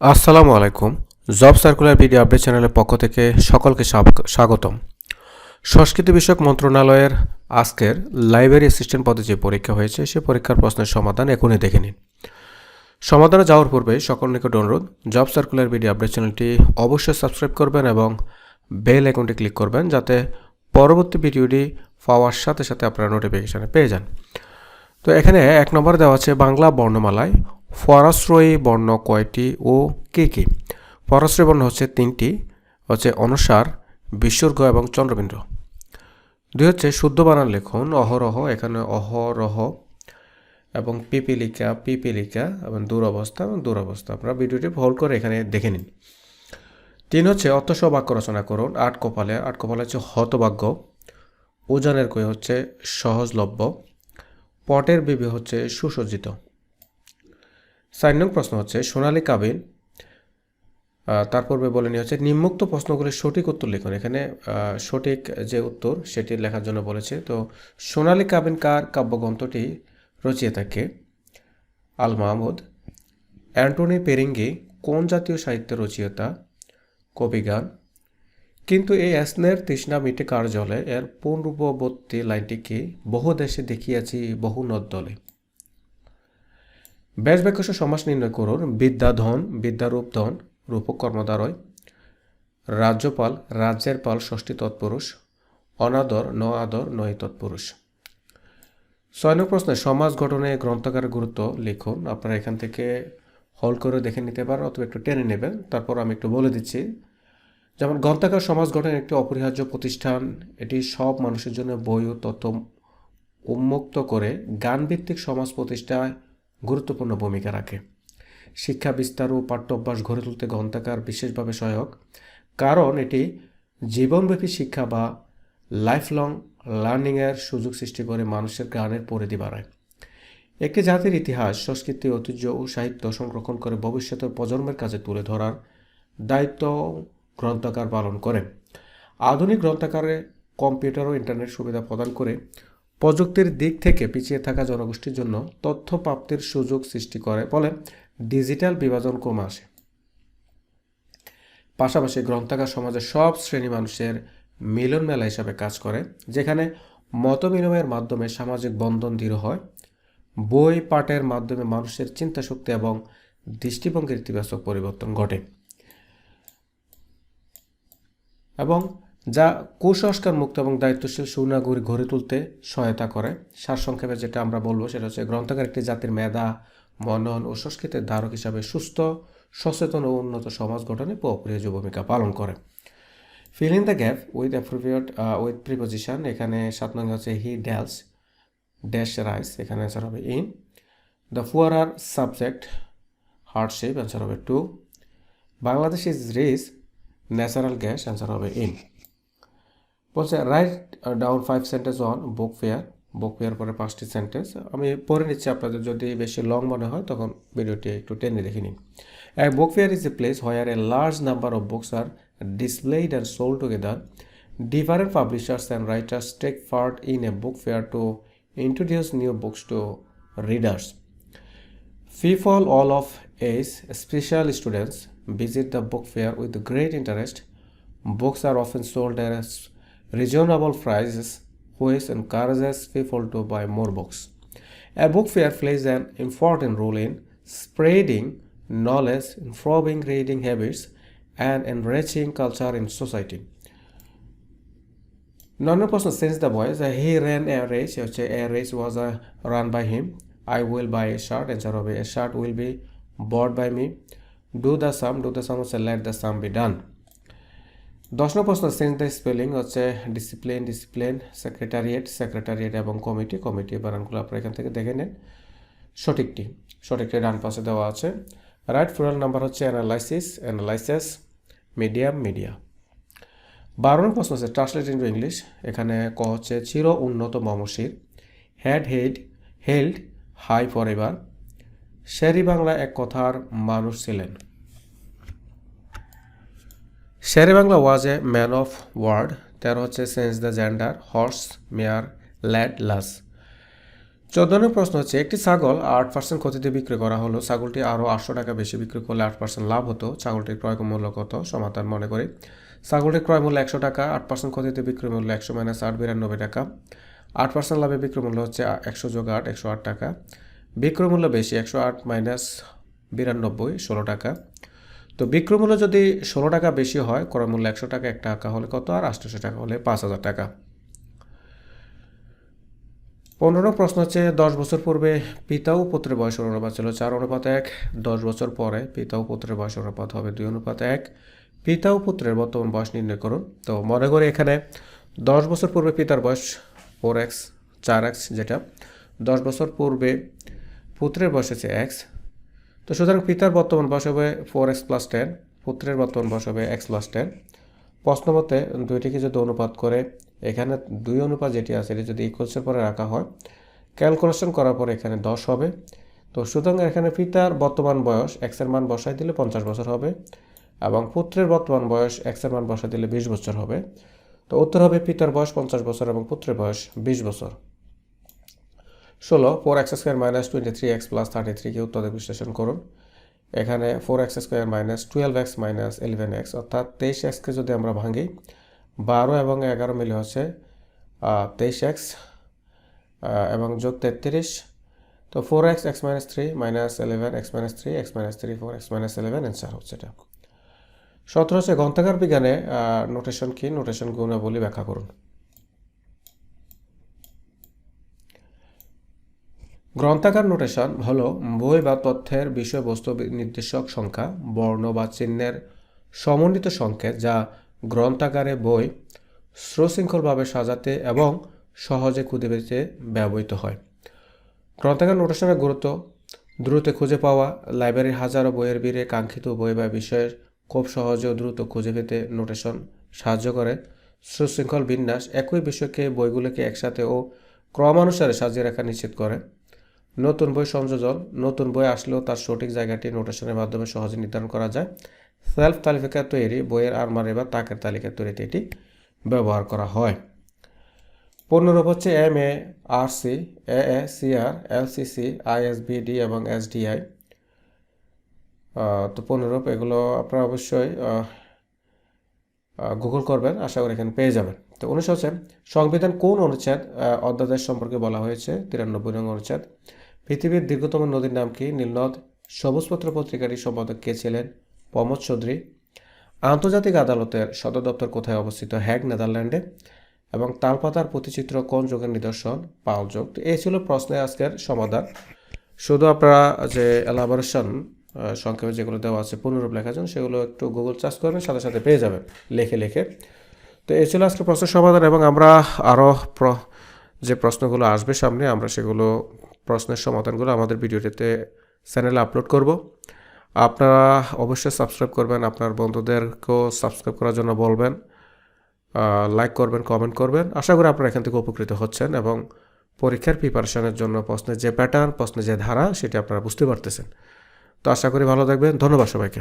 আসসালামু আলাইকুম। Job circular video update চ্যানেলের পক্ষ থেকে সকলকে স্বাগ- স্বাগতম। সংস্কৃতি বিষয়ক মন্ত্রণালয়ের আজকের লাইব্রেরি অ্যাসিস্ট্যান্ট পদে যে পরীক্ষা হয়েছে, সে পরীক্ষার প্রশ্নের সমাধান এখনই দেখে নিন। সমাধানে যাওয়ার পূর্বে সকল নিকট অনুরোধ, জব সার্কুলার ভিডিও আপডেট চ্যানেলটি অবশ্যই সাবস্ক্রাইব করবেন এবং বেল আইকনটি ক্লিক করবেন যাতে পরবর্তী ভিডিওটি পাওয়ার সাথে সাথে আপনারা নোটিফিকেশানে পেয়ে যান। তো এখানে এক নম্বর দেওয়া আছে বাংলা বর্ণমালায় ফরাশ্রয়ী বর্ণ কয়টি ও কে কী? ফরাশ্রয়ী বর্ণ হচ্ছে তিনটি, হচ্ছে অনুসার, বিসর্গ এবং চন্দ্রবিন্দু। দুই হচ্ছে শুদ্ধ বানান লিখুন, অহরহ, এখানে অহরহ এবং পিপিলিকা পিপিলিকা এবং দুরবস্থা এবং দুরবস্থা। আপনারা ভিডিওটি হোল্ড করে এখানে দেখে নিন। তিন হচ্ছে অর্থসহ বাক্য রচনা করুন, আট কপালে আট কপালে হচ্ছে হতভাগ্য। উজানের কই হচ্ছে সহজলভ্য। পটের বিবি হচ্ছে সুসজ্জিত। চার নং প্রশ্ন হচ্ছে, সোনালী কাবিন তার পূর্বে বলে নিয়ে হচ্ছে নিম্মুক্ত প্রশ্নগুলির সঠিক উত্তর লিখুন। এখানে সঠিক যে উত্তর সেটি লেখার জন্য বলেছে। তো, সোনালী কাবিন কার কাব্যগ্রন্থটি রচিয়ে থাকে? আল মাহমুদ। অ্যান্টনি পেরিঙ্গি, কোন জাতীয় সাহিত্যের রচয়িতা? কবিগান কিন্তু এই অ্যাসনের তৃষ্ণা মিটে কার জলে? এর পূর্ববর্তী লাইনটিকে বহু দেশে দেখিয়াছি, বহু নদ দলে। ব্যাস বাক্যস সমাস নির্ণয় করুন। বিদ্যাধন বিদ্যারূপ ধন, রূপক কর্মদ্বারয় রাজ্যপাল, রাজ্যের পাল ষষ্ঠী তৎপুরুষ। অনাদর ন আদর নয় তৎপুরুষ। ছয় প্রশ্নে সমাজ গঠনে গ্রন্থকারের গুরুত্ব লিখুন। আপনারা এখান থেকে হল করে দেখে নিতে পারেন অথবা একটু টেনে নেবেন। তারপর আমি একটু বলে দিচ্ছি। যেমন গ্রন্থাগার সমাজ গঠনের একটি অপরিহার্য প্রতিষ্ঠান, এটি সব মানুষের জন্য বই ও তথ্য উন্মুক্ত করে গানভিত্তিক সমাজ প্রতিষ্ঠায় গুরুত্বপূর্ণ ভূমিকা রাখে। শিক্ষা বিস্তার ও পাঠ্য অভ্যাস গড়ে তুলতে গ্রন্থাকার বিশেষভাবে সহায়ক, কারণ এটি জীবনব্যাপী শিক্ষা বা লাইফ লং লার্নিংয়ের সুযোগ সৃষ্টি করে মানুষের জ্ঞানের পরিধি বাড়ায়। একটি জাতির ইতিহাস, সংস্কৃতি, ঐতিহ্য ও সাহিত্য সংরক্ষণ করে ভবিষ্যতের প্রজন্মের কাছে তুলে ধরার দায়িত্ব গ্রন্থাকার পালন করে। আধুনিক গ্রন্থাগারে কম্পিউটার ও ইন্টারনেট সুবিধা প্রদান করে প্রযুক্তির দিক থেকে পিছিয়ে থাকা জনগোষ্ঠীর জন্য তথ্য প্রাপ্তির সুযোগ সৃষ্টি করে ফলে ডিজিটাল বিভাজন কমে আসে। পাশাপাশি গ্রন্থাগার সমাজের সব শ্রেণি মানুষের মিলন মেলা হিসাবে কাজ করে, যেখানে মত বিনিময়ের মাধ্যমে সামাজিক বন্ধন দৃঢ় হয়, বই পাঠের মাধ্যমে মানুষের চিন্তাশক্তি এবং দৃষ্টিভঙ্গির ইতিবাচক পরিবর্তন ঘটে। এবং যা কুসংস্কার মুক্ত এবং দায়িত্বশীল সুনাগরিক গড়ে তুলতে সহায়তা করে। সারসংক্ষেপে যেটা আমরা বলব সেটা হচ্ছে গ্রন্থাগার একটি জাতির মেধা, মনন ও সংস্কৃতির ধারক হিসাবে সুস্থ, সচেতন ও উন্নত সমাজ গঠনে অপরিহার্য ভূমিকা পালন করে। Fill in the gap with appropriate with preposition এখানে সাত নং হচ্ছে হি ড্যালস ড্যাশ রাইস এখানে অ্যান্সার হবে in the poor are subject hardship answer হবে to Bangladesh is rich natural gas answer হবে ইন বলছে write down five sentence on book fair book fair পরে পাঁচটি সেন্টেন্স আমি পড়ে নিচ্ছি আপনাদের, যদি বেশি লং মনে হয়, তখন ভিডিওটি একটু টেনে দেখে নিন। এক book fair is a place where a large number of books are displayed and sold together different publishers and writers take part in a book fair to introduce new books to readers people all of especially students visit the book fair with great interest books are often sold and reasonable prices, which encourages people to buy more books. A book fair plays an important role in spreading knowledge, improving reading habits, and enriching culture in society. Another person sends the boy that uh, he ran a race, which a race was uh, run by him. I will buy a shirt, and a shirt will be bought by me. Do the sum, do the sum, so let the sum be done. দশ নম্বর প্রশ্ন change the spelling হচ্ছে discipline discipline secretariat secretariat এবং committee committee বানানগুলো আপনারা এখান থেকে দেখে নেন। সঠিকটি সঠিকটি ডান পাশে দেওয়া আছে। রাইট ফুরাল নাম্বার হচ্ছে অ্যানালাইসিস অ্যানালাইসিস মিডিয়াম মিডিয়া বারো নম্বর প্রশ্ন হচ্ছে ট্রান্সলেট ইন্টু ইংলিশ এখানে ক হচ্ছে চির উন্নত মমশির। Had head held high for ever Sheri Bangla এক কথার মানুষ ছিলেন। Shere Bangla was a man of word, তেরো হচ্ছে sense the gender, horse, mare, lad, lass. চোদ্দ নম্বর প্রশ্ন হচ্ছে, একটি ছাগল আট পার্সেন্ট ক্ষতিতে বিক্রি করা হলো, ছাগলটি আরও আটশো টাকা বেশি বিক্রি করলে আট পার্সেন্ট লাভ হতো, ছাগলটির ক্রয় মূল্য কত? সমাধান মনে করি। ছাগলটির ক্রয় মূল্য একশো টাকা, আট পার্সেন্ট ক্ষতিতে বিক্রি মূল্য একশো মাইনাস আট, বিরানব্বই টাকা। আট পার্সেন্ট লাভে বিক্রয় মূল্য হচ্ছে একশো যোগ আট, একশো আট টাকা। বিক্রয় মূল্য বেশি, একশো আট মাইনাস বিরানব্বই, ষোলো টাকা। তো বিক্রয় মূল্য যদি ষোলো টাকা বেশি হয়, ক্রয় মূল্য একশো টাকা, এক টাকা হলে কত? আর আটশোশো টাকা হলে পাঁচ হাজার টাকা। পনেরো প্রশ্ন হচ্ছে, দশ বছর পূর্বে পিতা ও পুত্রের বয়স অনুপাত ছিল চার, অনুপাত এক। দশ বছর পরে পিতা ও পুত্রের বয়স অনুপাত হবে দুই, অনুপাত এক। পিতা ও পুত্রের বর্তমান বয়স নির্ণয় করুন। তো মনে করি এখানে দশ বছর পূর্বে পিতার বয়স ফোর এক্স চার এক্স যেটা, দশ বছর পূর্বে পুত্রের বয়স হচ্ছে এক্স তো সুতরাং পিতার বর্তমান বয়স হবে ফোর এক্স প্লাস টেন পুত্রের বর্তমান বয়স হবে এক্স প্লাস টেন প্রশ্ন মতে দুইটিকে যদি অনুপাত করে, এখানে দুই অনুপাত যেটি আছে, এটি যদি ইকুয়ালসের পরে রাখা হয় ক্যালকুলেশন করার পর এখানে দশ হবে। তো সুতরাং এখানে পিতার বর্তমান বয়স এক্সের মান বসাই দিলে পঞ্চাশ বছর হবে এবং পুত্রের বর্তমান বয়স এক্সের মান বসাই দিলে বিশ বছর হবে। তো উত্তর হবে পিতার বয়স পঞ্চাশ বছর এবং পুত্রের বয়স বিশ বছর। ষোলো four x square minus twenty three x plus thirty থ্রিকে উত্তরে বিশ্লেষণ করুন। এখানে four x square minus twelve x minus eleven x অর্থাৎ তেইশ এক্সকে যদি আমরা ভাঙি, বারো এবং এগারো মিলে হচ্ছে তেইশ এক্স এবং যোগ তেত্রিশ, তো four x x minus three minus eleven x minus three x minus three four x minus eleven answer হচ্ছে এটা। সতেরো হচ্ছে গ্রন্থাগার বিজ্ঞানে নোটেশন কি? নোটেশন গুণাবলী ব্যাখ্যা করুন। গ্রন্থাগার নোটেশন হলো বই বা তথ্যের বিষয়বস্তু নির্দেশক সংখ্যা, বর্ণ বা চিহ্নের সমন্বিত সংকেত যা গ্রন্থাগারে বই সুশৃঙ্খলভাবে সাজাতে এবং সহজে খুঁজে পেতে ব্যবহৃত হয়। গ্রন্থাগার নোটেশনের গুরুত্ব, দ্রুত খুঁজে পাওয়া, লাইব্রেরির হাজারো বইয়ের বীরে কাঙ্ক্ষিত বই বা বিষয়ের খুব সহজে ও দ্রুত খুঁজে পেতে নোটেশন সাহায্য করে। সুশৃঙ্খল বিন্যাস একই বিষয়কে বইগুলোকে একসাথে ও ক্রমানুসারে সাজিয়ে রাখা নিশ্চিত করে। নতুন বই সংযোজন, নতুন বই আসলেও তার সঠিক জায়গাটি নোটেশনের মাধ্যমে সহজে নির্ধারণ করা যায়। সেলফ তালিকা তৈরি বইয়ের আলমারি বা তাকের তালিকা তৈরিতে এটি ব্যবহার করা হয়। পনেরো হচ্ছে M A, R C, A A, C, R, L C C ISBD এবং এসডিআই তো পনেরো এগুলো আপনারা অবশ্যই গুগল করবেন, আশা করি এখানে পেয়ে যাবেন। তো উনিশ হচ্ছে সংবিধান কোন অনুচ্ছেদ অধ্যাদেশ সম্পর্কে বলা হয়েছে, তিরানব্বই নং অনুচ্ছেদ। পৃথিবীর দীর্ঘতম নদীর নাম কি? নীলনদ সবুজপত্র পত্রিকাটি সম্পাদক কে ছিলেন? প্রমোদ চৌধুরী। আন্তর্জাতিক আদালতের সদর দপ্তর কোথায় অবস্থিত? হ্যাগ, নেদারল্যান্ডে। এবং তালপাতার প্রতিচিত্র কোন যুগের নিদর্শন? পাল যুগ। এই ছিল প্রশ্নের আজকের সমাধান। শুধু আপনারা যে এলাবোরেশন সংক্ষেপে যেগুলো দেওয়া আছে পুনরূপ লেখার জন্য, সেগুলো একটু গুগল সার্চ করবেন, সাথে সাথে পেয়ে যাবেন লেখে লেখে। তো এই ছিল আজকে প্রশ্নের সমাধান এবং আমরা আরও যে প্রশ্নগুলো আসবে সামনে, আমরা সেগুলো প্রশ্নের সমাধানগুলো আমাদের ভিডিওটিতে চ্যানেলে আপলোড করব। আপনারা অবশ্যই সাবস্ক্রাইব করবেন, আপনার বন্ধুদেরকেও সাবস্ক্রাইব করার জন্য বলবেন লাইক করবেন কমেন্ট করবেন। আশা করি আপনারা এখান থেকে উপকৃত হচ্ছেন এবং পরীক্ষার প্রিপারেশনের জন্য প্রশ্নের যে প্যাটার্ন প্রশ্নের যে ধারা, সেটি আপনারা বুঝতে পারতেছেন। তো আশা করি ভালো থাকবেন। ধন্যবাদ সবাইকে।